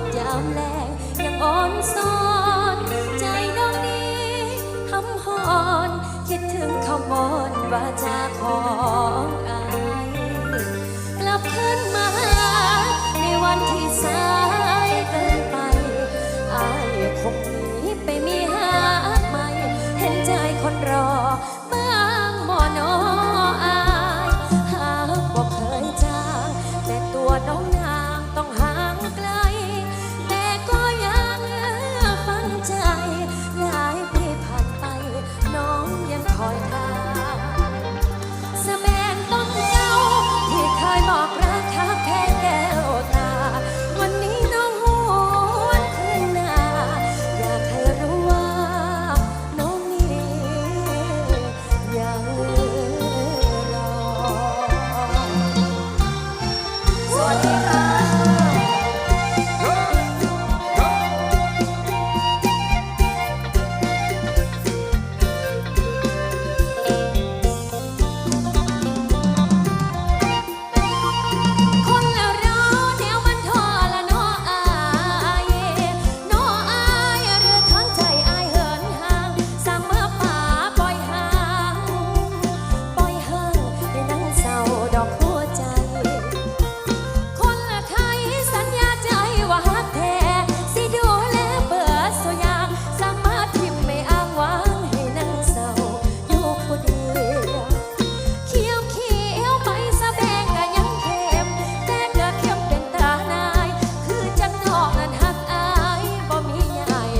ดยามแลงยังอ่อนซอน ใจน้องนี้ทำหอน คิดถึงคำบนว่าจะของอายกลับขึ้นมา ในวันที่สายเกินไปอายคงหนีไปมีหาใหม่ เห็นใจคนรอบ้างหมอนออายหากบอกเคยจางแต่ตัวน้อง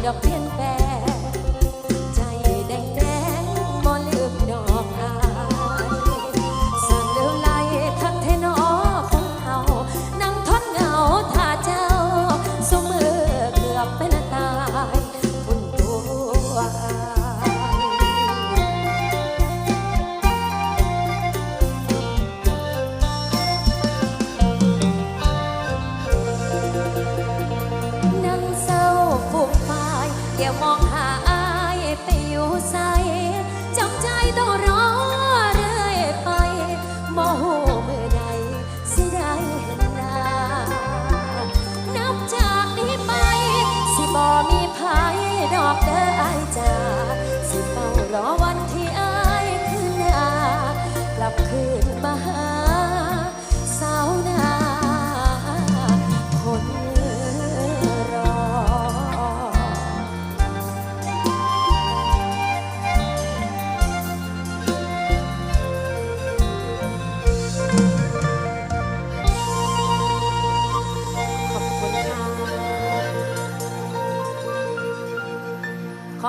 your pin. ไปอยู่ใสจำใจต้องรอ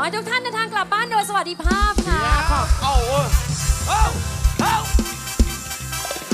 ให้ทุกท่านเดินทางกลับบ้านโดยสวัสดิภาพค่ะ ขอบ เอาเว้ยเอ